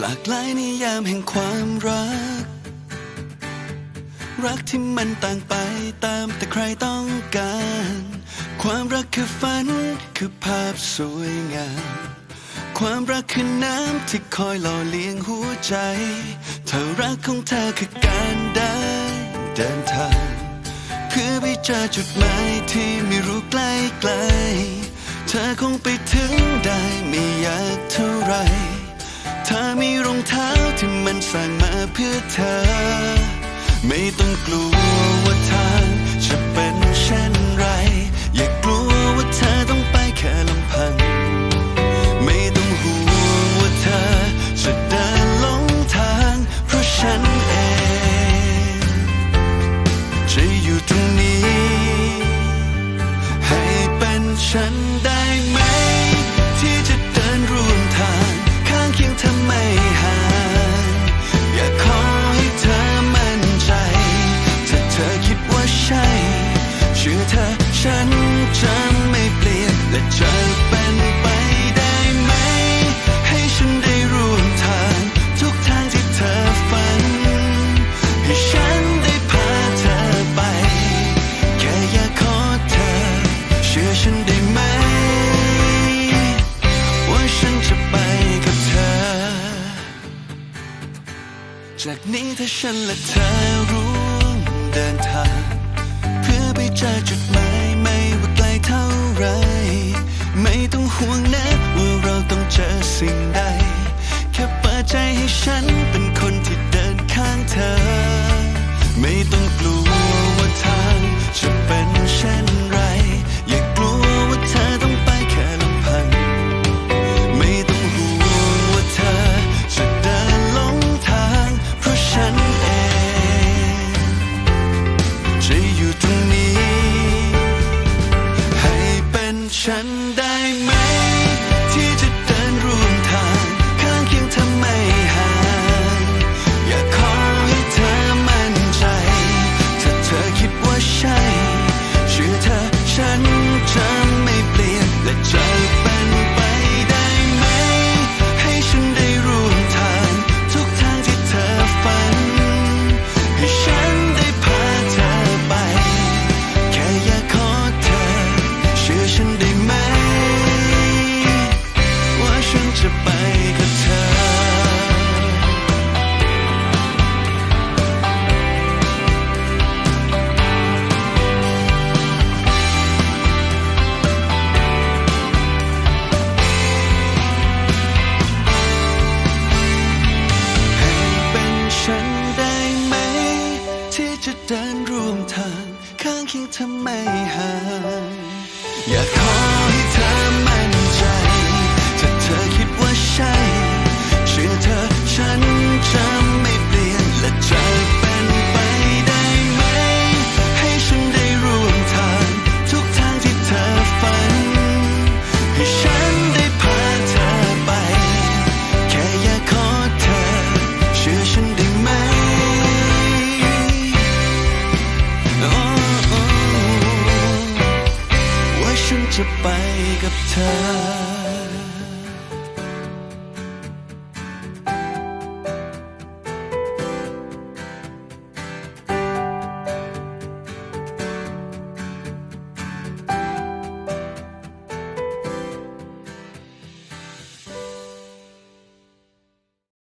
หลากหลายนิยามแห่งความรัก รักที่มันต่างไปตามแต่ใครต้องการ ความรักคือฝันคือภาพสวยงาม ความรักคือน้ำที่คอยหล่อเลี้ยงหัวใจ ถ้ารักของเธอคือการได้เดินทาง เพื่อไปเจอจุดหมายที่ไม่รู้ใกลไกล เธอคงไปถึงได้ไม่ยากเท่าไร เท้าที่มันสร้างมาเพื่อเธอ ไม่ต้องกลัวว่าทางจะเป็นเช่นไร อย่ากลัวว่าเธอต้องไปแค่ลำพัง ไม่ต้องห่วงว่าเธอจะเดินหลงทาง เพราะฉันเองจะอยู่ตรงนี้ ให้เป็นฉันได้ จากนี้ถ้าฉันและเธอร่วมเดินทาง เพื่อไปเจอจุดหมายไม่ว่าไกลเท่าไร ไม่ต้องห่วงนะว่าเราต้องเจอสิ่งใด แค่เปิดใจให้ฉัน เที่จะเดินร่วมทาง ข้างเคียงเธอไม่ห่างอยากขอให้เธอ จะไปกับเธอ